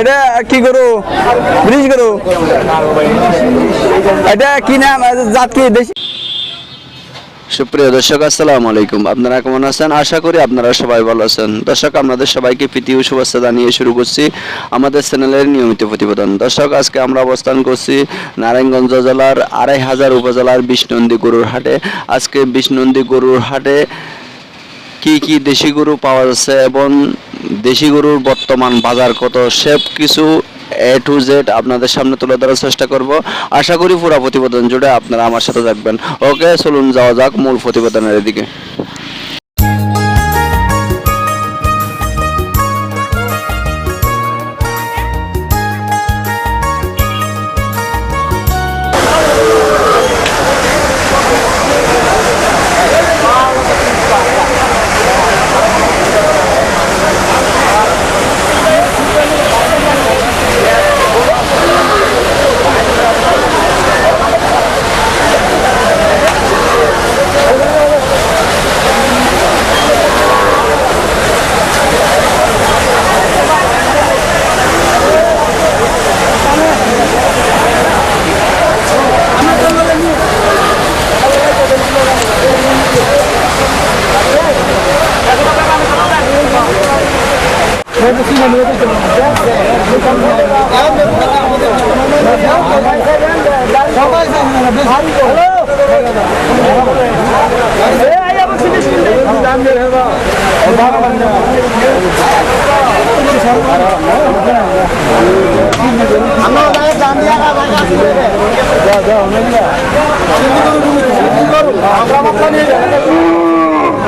এটা কি করু? ব্রিজ করু। এটা কি নাম? জাত কি? দেশি সুপ্রিয় দর্শক, আসসালামু আলাইকুম। আপনারা কেমন আছেন? আশা করি আপনারা সবাই ভালো আছেন। দর্শক, আপনাদের সবাইকে প্রীতি ও শুভেচ্ছা জানিয়ে শুরু করছি আমাদের চ্যানেলের নিয়মিত প্রতিবেদন। দর্শক, আজকে আমরা অবস্থান করছি নারায়ণগঞ্জ জেলার আড়াই হাজার উপজেলার বিষ্ণন্দী গরুর হাটে। আজকে বিষ্ণন্দী গরুর হাটে কি কি দেশি গরু পাওয়া যাচ্ছে এবং দেশি গরুর বর্তমান বাজার কত, সব কিছু এ টু জেড আপনাদের সামনে তুলে ধরার চেষ্টা করব। আশা করি পুরো প্রতিবেদন জুড়ে আপনারা আমার সাথে থাকবেন। ওকে চলুন যাওয়া যাক মূল প্রতিবেদনের দিকে।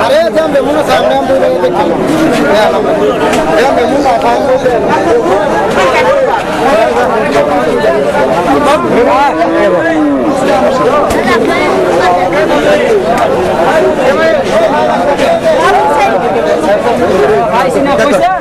আরে বেমুন সামনে আম দেখি যাম বেমুন না খাই দর্শক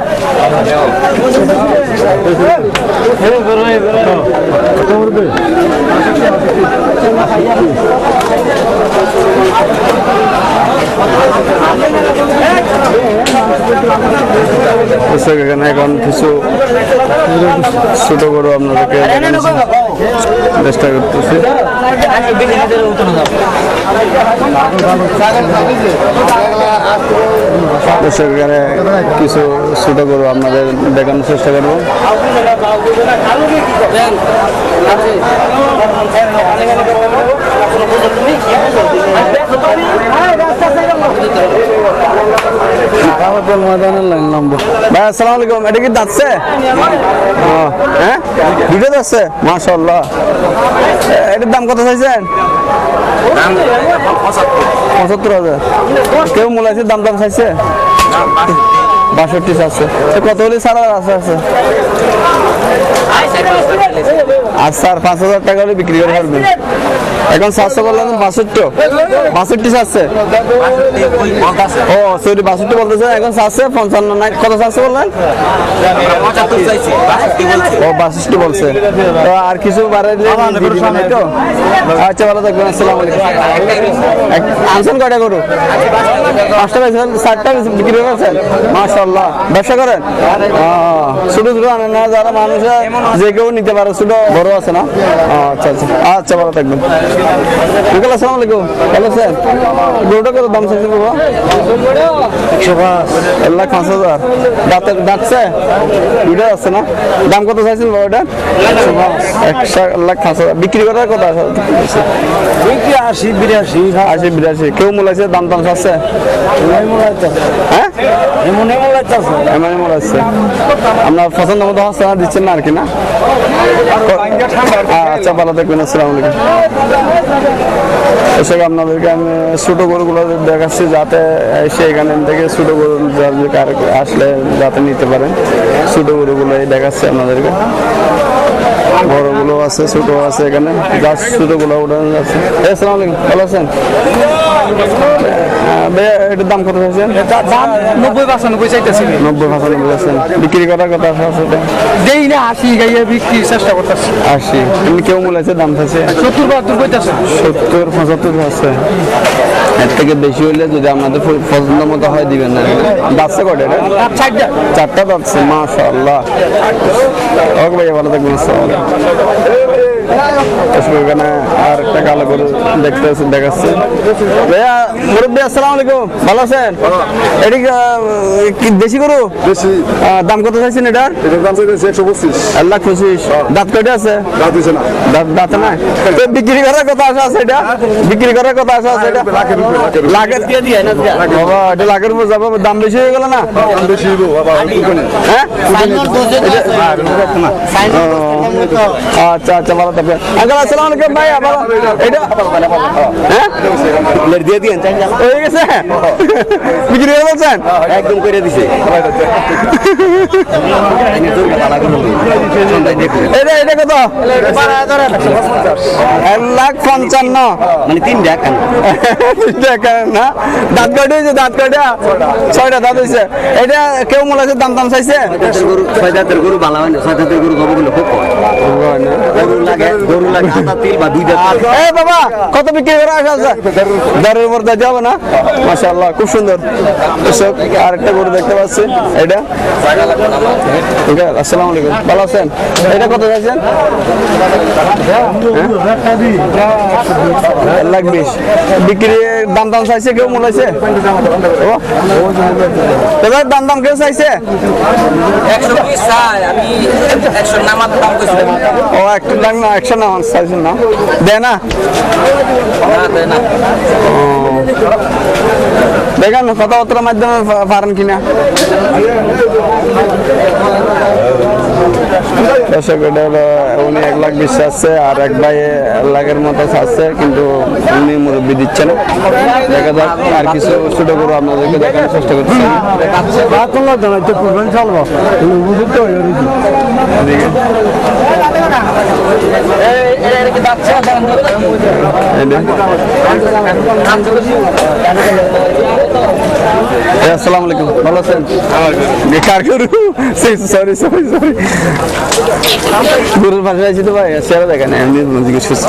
এখানে এখন কিছু ছোট গরু আপনাদেরকে চেষ্টা করতেছি। এখানে কিছু ছোট গরু আপনাদের দেখানোর চেষ্টা করব। ভাই আসসালামু আলাইকুম। এটা কি যাচ্ছে হ্যাঁ? দুটো যাচ্ছে মাশাআল্লাহ। এটার দাম কত চাইছেন? পঁচাত্তর। হাজার। কেউ মোলাইছে দাম দাম চাইছে? বাষট্টি চাচ্ছে তো কত হলে আছে আছে? আর স্যার পাঁচ হাজার টাকা হলে বিক্রি করে পারবেন এখন সাতশো বললেন বাষট্টি। বাষট্টি চাচ্ছে ও সরি বাষট্টি বলতেছে এখন চাচ্ছে পঞ্চান্ন নাই। কত চাচ্ছে বললেন? ও বাষট্টি বলছে। তো আর কিছু বাড়াইলে তো? আচ্ছা ভালো থাকবেন আসসালামু আলাইকুম। আনছেন কয়টা গরু? পাঁচটা বেছেন ষাটটা বিক্রি করেছেন মাশাল্লাহ ব্যবসা করেন? ছোট ছোট আনেন না যারা মানুষ যে কেউ নিতে পারে ছোট বড় আছে না? আচ্ছা আচ্ছা। আচ্ছা ভালো থাকবেন। আসসালামু আলাইকুম ভালো আছেন? গরুটা কত দাম চাইছেন বাবা? একশো পাঁচ এক লাখ পাঁচ হাজার দাঁতে দুইটা আছে না? দাম কত চাইছেন বাবা এটা? একশো লাখ পাঁচ হাজার। বিক্রি করার কথা আছে বিক্রি আশি বিরাশি। আশি বিরাশি। কেউ মূলাইছে দাম দাম চাচ্ছে? হ্যাঁ? এমন এমন লাগতেছে এমন এমন আপনার পছন্দ মতো হচ্ছে না দিচ্ছেন না আর কি, না? আচ্ছা ভালো থাকবেন, আসসালামু এসব আপনাদেরকে আমি ছোটো গরুগুলো দেখাচ্ছি যাতে এসে এখানে থেকে ছোটো গরু আসলে যাতে নিতে পারেন। ছোটো গরুগুলোই দেখাচ্ছি আপনাদেরকে। বড়গুলো আছে ছোট আছে এখানে। গাছ ছোটগুলো উঠানো এই, আসসালামু আলাইকুম ভালো আছেন? এটার দাম কত চাইছেন? দাম নব্বই পাঁচানব্বই চাইতেছি। নব্বই পঁচানব্বই আছেন বিক্রি করার কথা আছে আছে দেই না আশি গাইয়া বিক্রির চেষ্টা করতেছি। আশি। এমনি কেউ মূলাইছে দাম চাইছে? সত্তর বাহাত্তর কইতেছে। সত্তর পঁচাত্তর আছে। এর থেকে বেশি হইলে যদি আমাদের পছন্দ মতো হয় দিবেন না। বাচ্চা কটে চারটা। চারটা বাচ্চা মাশাল্লাহ ওকে ভাইয়া ভালো থাকবেন আসসালামু আলাইকুম এখানে আর একটা কালো গরু দেখতে দেখাচ্ছে। ভাইয়া মুরব্বী আসসালামু আলাইকুম। ভালো আছেন? এটি কি দেশি গরু? বেশি দাম কত চাইছেন এটার? এটার দাম চাইতেছে একশো পঁচিশ। এক লাখ পঁচিশ। দাঁত কয়টা আছে? রাত দিছে না। দাঁত দাঁত নাই? তো বিক্রি করার কথা আসা আছে এটা? বিক্রি করার কথা আসা আছে এটা? লাখের উপরে, লাখের উপরে। লাখের বাবা এটা লাখের উপর যাব দাম বেশি হয়ে গেল না? দাম বেশি করে। হ্যাঁ? আচ্ছা আচ্ছা ভালো আঙ্কাল ভাই এটা হ্যাঁ দিয়ে দিয়েন হয়ে গেছে? বিক্রি করে বলছেন একদম করে দিছে। এটা এটা কত? এক লাখ পঞ্চান্ন। মানে তিন টাকা না? দাঁত কাটে হয়েছে দাঁত কাটা। ছয়টা দাঁত হয়েছে। এটা কেউ মনে হচ্ছে দাম দাম চাইছে? গরু ছয় জাতের গরু ভালো হয় না ছয় জাতের গরু গবগুলো খুব কম। গরু লাগে গরু লাগে। আধা তিল বা দুই জাত এ বাবা কত বিক্রি করে আসা আছে? দারের উপর দিয়ে যাব না? মাশাআল্লাহ খুব সুন্দর। দর্শক আরেকটা গরু দেখতে পাচ্ছি। এটা? আসসালামু আলাইকুম। ভালো আছেন? এটা কত চাইছেন? হ্যাঁ? লাখ বিশ। বিক্রি দাম দাম চাইছে কেউ? মনে এবার দাম দাম কেউ চাইছে? ও একটা দাম না একশো না চাইছেন না? দেয় না? দেখেন কথাবার্তার মাধ্যমে পারেন কিনা। দর্শক এটা হলো উনি এক লাখ বিশ আছে আর এক ভাই এক লাখের মতো আছে কিন্তু উনি মুরব্বী দিচ্ছে না দেখা যাক আর কিছু ছোট করে আপনাদেরকে দেখানোর চেষ্টা করছি এদিকে। এই, আসসালামু আলাইকুম। ভালো আছেন? বেকার গরু? Sorry sorry sorry. গরুর পাশে আছি তো ভাই সেরা দেখেন এমনি জিজ্ঞেস করছি।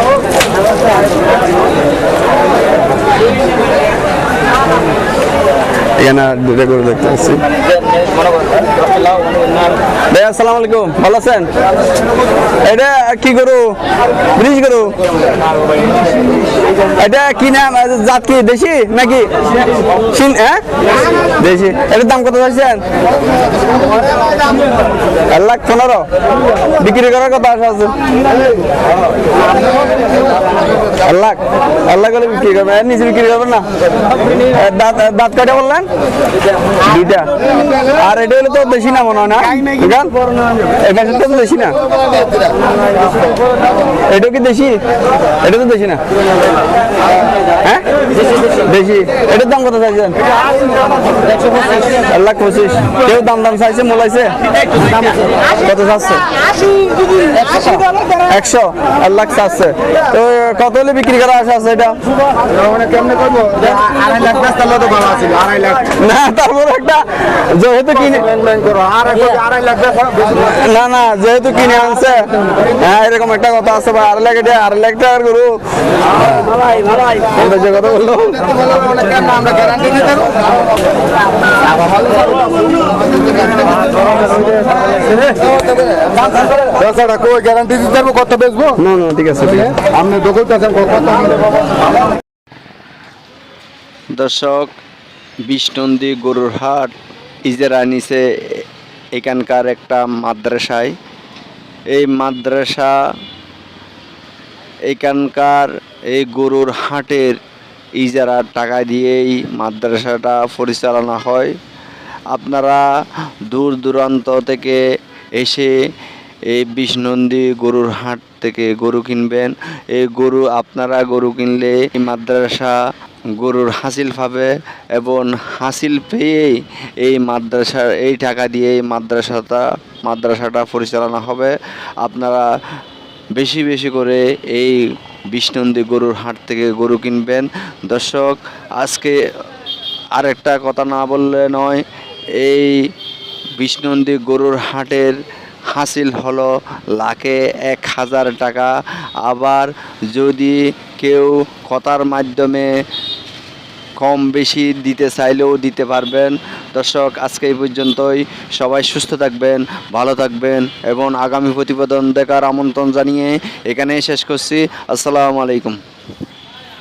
এখানে দুটো গরু দেখতে পাচ্ছি। ভাই আসসালামু আলাইকুম। ভালো আছেন? এটা কি গরু? ব্রিজ গরু? এটা কি নাম? জাত কি? দেশি নাকি? হ্যাঁ? দেশি। এটার দাম কত চাইছেন? এক লাখ পনেরো। বিক্রি করার কথা আছে। বিক্রি করবেন নিচে বিক্রি করবেন না? দাঁত দাঁত কয়টা আর এটা হলে তো না মনে হয় না? এটা কি দেশি? এটা হ্যাঁ? দাম কত চাইছেন? এক লাখ পঁচিশ। কেউ দাম দাম চাইছে মোলাইছে কত চাচ্ছে? একশো। এক লাখ চাচ্ছে। তো কত হলে বিক্রি করা আশা আছে এটা? কেমনে করব আড়াই লাখ বেশ তাহলে তো ভালো আছিল আড়াই লাখ না তারপর একটা যেহেতু কিনে আড়াই লাখ না না যেহেতু কিনে আনছে। হ্যাঁ এরকম একটা কথা আছে ভাই আড়াই লাখ এটা আড়াই লাখ টাকার গরু। যে কথা বলল। আমরা গ্যারান্টি দিতে কত বেচবো? না না ঠিক আছে ঠিক আছে। আপনি দোকান দর্শক, বিষ্ণন্দী গরুর হাট, ইজেরা নিচে এখানকার একটা মাদ্রাসায়। এই মাদ্রাসা এখানকার এই গরুর হাটের ইজারার টাকা দিয়েই মাদ্রাসাটা পরিচালনা হয়। আপনারা দূর দূরান্ত থেকে এসে এই বিষ্ণন্দী গরুর হাট থেকে গরু কিনবেন। এই গরু আপনারা গরু কিনলে মাদ্রাসা গরুর হাসিল পাবে এবং হাসিল পেয়েই এই মাদ্রাসার এই টাকা দিয়ে এই মাদ্রাসাটা মাদ্রাসাটা পরিচালনা হবে। আপনারা বেশি বেশি করে এই বিষ্ণন্দী গরুর হাট থেকে গরু কিনবেন। দর্শক, আজকে আরেকটা কথা না বললে নয়, এই বিষ্ণন্দী গরুর হাটের হাসিল হলো লাখে এক হাজার টাকা। আবার যদি কেউ কথার মাধ্যমে কম বেশি দিতে চাইলেও দিতে পারবেন। দর্শক, আজকে এই পর্যন্তই। সবাই সুস্থ থাকবেন, ভালো থাকবেন এবং আগামী প্রতিবেদন দেখার আমন্ত্রণ জানিয়ে এখানেই শেষ করছি। আসসালামু আলাইকুম।